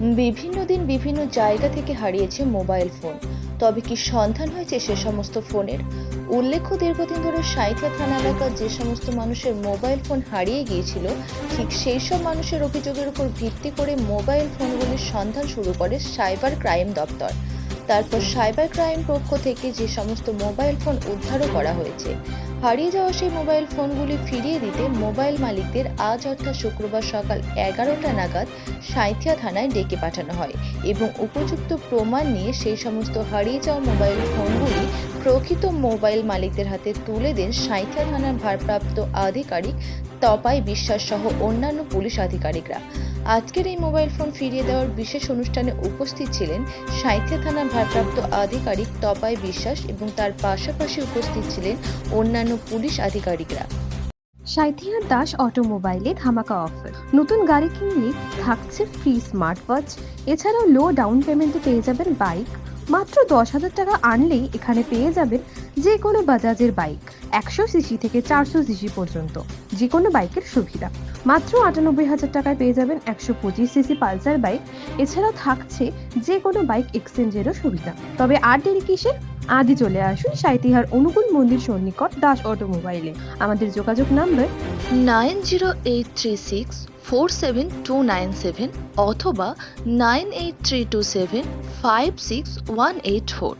বিভিন্ন দিন বিভিন্ন জায়গা থেকে হারিয়েছে মোবাইল ফোন। তবে কি সন্ধান হয়েছে সে সমস্ত ফোনের? উল্লেখ্য, দীর্ঘদিন ধরে সাইথা থানা এলাকার যে সমস্ত মানুষের মোবাইল ফোন হারিয়ে গিয়েছিল, ঠিক সেই সব মানুষের অভিযোগের উপর ভিত্তি করে মোবাইল ফোনগুলির সন্ধান শুরু করে সাইবার ক্রাইম দপ্তর। তারপর সাইবার ক্রাইম পক্ষ থেকে যে সমস্ত মোবাইল ফোন উদ্ধারও করা হয়েছে। হারিয়ে যাওয়া সেই মোবাইল ফোনগুলি ফিরিয়ে দিতে মোবাইল মালিকদের আজ অর্থাৎ শুক্রবার সকাল এগারোটা নাগাদ সাঁইথিয়া থানায় ডেকে পাঠানো হয় এবং উপযুক্ত প্রমাণ নিয়ে সেই সমস্ত হারিয়ে যাওয়া মোবাইল ফোনগুলি প্রকৃত মোবাইল মালিকদের হাতে তুলে দেন সাঁইথিয়া থানার ভারপ্রাপ্ত আধিকারিক তপাই বিশ্বাস সহ অন্যান্য পুলিশ আধিকারিকরা। আজকের এই মোবাইল ফোন ফিরিয়ে দেওয়ার বিশেষ অনুষ্ঠানে উপস্থিত ছিলেন সাঁইথিয়া থানার ভারপ্রাপ্ত আধিকারিক তপাই বিশ্বাস এবং তার পাশাপাশি উপস্থিত ছিলেন অন্যান্য পুলিশ আধিকারিকরা। সাইথিয়ার দাস অটোমোবাইলে ধামাকা অফার। নতুন গাড়ি কিনলে থাকছে ফ্রি স্মার্ট ওয়াচ এছাড়াও লো ডাউন পেমেন্টে পেয়ে যাবেন বাইক মাত্র দশ হাজার টাকা আনলেই এখানে পেয়ে যাবেন যে কোনো বাজাজের বাইক একশো সিসি থেকে চারশো সিসি পর্যন্ত যে কোনো বাইকের সুবিধা। মাত্র আটানব্বই হাজার টাকায় পেয়ে যাবেন একশো পঁচিশ সিসি পালসার বাইক। এছাড়াও থাকছে যে কোনো বাইক এক্সচেঞ্জেরও সুবিধা। তবে আর দেরি কিসের আজই চলে আসুন সাইতিহার অনুকূল মন্দির সন্নিকট দাস অটোমোবাইলে। আমাদের যোগাযোগ number nine zero eight three six four seven two nine seven অথবা nine eight three two seven five six one eight four.